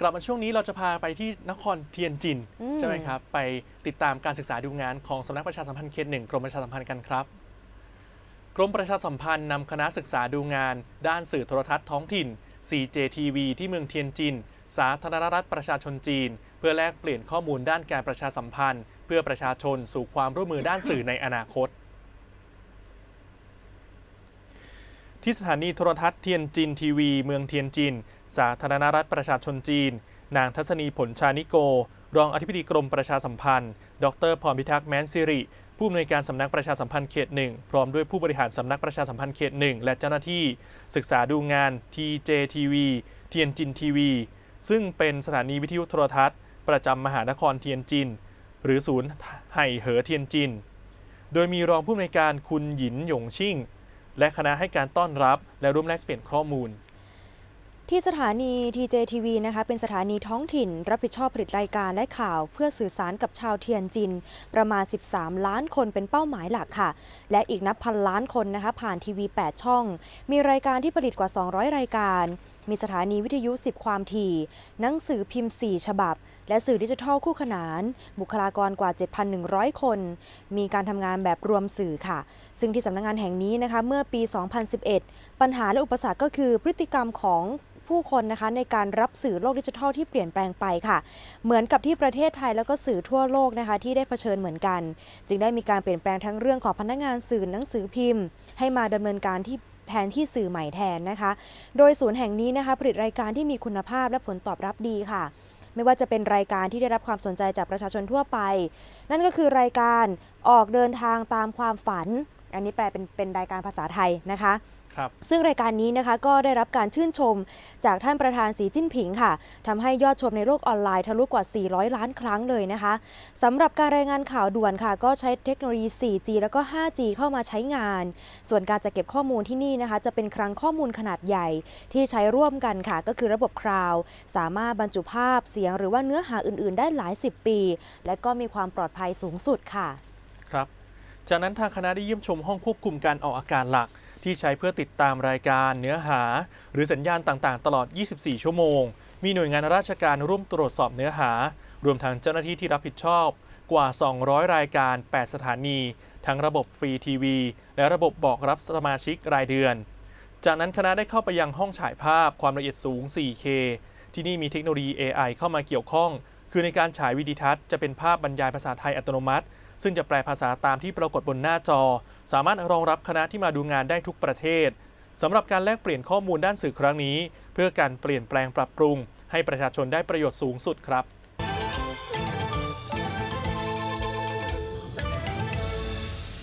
กลับมาช่วงนี้เราจะพาไปที่นครเทียนจินอืมใช่ไหมครับ ไปติดตามการศึกษาดูงานของสำนักประชาสัมพันธ์เขตหนึ่งกรมประชาสัมพันธ์กันครับ กรมประชาสัมพันธ์นำคณะศึกษาดูงาน ด้านสื่อโทรทัศน์ท้องถิ่น CJTV ที่เมืองเทียนจิน สาธารณรัฐประชาชนจีน เพื่อแลกเปลี่ยนข้อมูลด้านการประชาสัมพันธ์ เพื่อประชาชนสู่ความร่วมมือด้านสื่อในอนาคตที่สถานีโทรทัศน์เทียนจินทีวี เมืองเทียนจิน สาธารณรัฐประชาชนจีน นางทัศนีผลชานิโก รองอธิบดีกรมประชาสัมพันธ์ ดรพรพิทักษ์แมนสิริ ผู้อำนวยการสำนักประชาสัมพันธ์เขตหนึ่งพร้อมด้วยผู้บริหารสำนักประชาสัมพันธ์เขตหนึ่งและเจ้าหน้าที่ ศึกษาดูงาน TJTV เทียนจินทีวีซึ่งเป็นสถานีวิทยุโทรทัศน์ ประจำมหานครเทียนจิน หรือศูนย์ไห่เหอเทียนจิน โดยมีรองผู้อำนวยการคุณหยินหยงชิ่ง และคณะให้การต้อนรับและร่วมแลกเปลี่ยนข้อมูล ที่สถานี TJTV นะคะเป็นสถานีท้องถิ่น รับผิดชอบผลิตรายการและข่าว เพื่อสื่อสารกับชาวเทียนจิน ประมาณ 13 ล้านคนเป็นเป้าหมายหลักค่ะ และอีกนับพันล้านคนนะคะผ่านทีวี 8 ช่อง มีรายการที่ผลิตกว่า 200 รายการ มีสถานีวิทยุ 10 ความถี่ หนังสือพิมพ์ 4 ฉบับ และสื่อดิจิทัลคู่ขนาน บุคลากรกว่า 7,100 คน มีการทำงานแบบรวมสื่อค่ะ ซึ่งที่สำนักงานแห่งนี้นะคะเมื่อปี 2011 ปัญหาและอุปสรรคก็คือพฤติกรรมของ ผู้คนนะคะในการรับสื่อโลกดิจิทัลที่เปลี่ยนแปลงไปค่ะ เหมือนกับที่ประเทศไทยแล้วก็สื่อทั่วโลกนะคะที่ได้เผชิญเหมือนกัน จึงได้มีการเปลี่ยนแปลงทั้งเรื่องของพนักงานสื่อหนังสือพิมพ์ ให้มาดำเนินการที่แทนที่สื่อใหม่แทนนะคะ โดยศูนย์แห่งนี้นะคะผลิตรายการที่มีคุณภาพและผลตอบรับดีค่ะ ไม่ว่าจะเป็นรายการที่ได้รับความสนใจจากประชาชนทั่วไป นั่นก็คือรายการออกเดินทางตามความฝัน อันนี้แปลเป็นเป็นรายการภาษาไทยนะคะ ซึ่งรายการนี้นะคะก็ได้รับการชื่นชมจากท่านประธานสีจิ้นผิงค่ะทำให้ยอดชมในโลกออนไลน์ทะลุกว่า 400 ล้านครั้งเลยนะคะสำหรับการรายงานข่าวด่วนค่ะ ก็ใช้เทคโนโลยี 4G แล้วก็ 5G เข้ามาใช้งาน ส่วนการจะเก็บข้อมูลที่นี่นะคะ จะเป็นคลังข้อมูลขนาดใหญ่ที่ใช้ร่วมกันค่ะ ก็คือระบบคลาวด์สามารถบรรจุภาพเสียงหรือว่าเนื้อหาอื่น ๆ ได้หลาย 10 ปี และก็มีความปลอดภัยสูงสุดค่ะ ครับ จากนั้นทางคณะได้เยี่ยมชมห้องควบคุมการออกอากาศหลัก ที่ใช้เพื่อติดตามรายการเนื้อหา หรือสัญญาณต่างๆ ตลอด 24 ชั่วโมง มีหน่วยงานราชการร่วมตรวจสอบเนื้อหา รวมทั้งเจ้าหน้าที่ที่รับผิดชอบ กว่า 200 รายการ 8 สถานี ทั้งระบบฟรีทีวี และระบบบอกรับสมาชิกรายเดือน จากนั้นคณะได้เข้าไปยังห้องฉายภาพความละเอียดสูง 4K ที่นี่มีเทคโนโลยี AI เข้ามาเกี่ยวข้อง คือในการฉายวิดีทัศน์จะเป็นภาพบรรยายภาษาไทยอัตโนมัติ ซึ่งจะแปลภาษาตามที่ปรากฏบนหน้าจอ สามารถรองรับคณะที่มาดูงานได้ทุกประเทศสำหรับการแลกเปลี่ยนข้อมูลด้านสื่อครั้งนี้ เพื่อการเปลี่ยนแปลงปรับปรุง ให้ประชาชนได้ประโยชน์สูงสุดครับ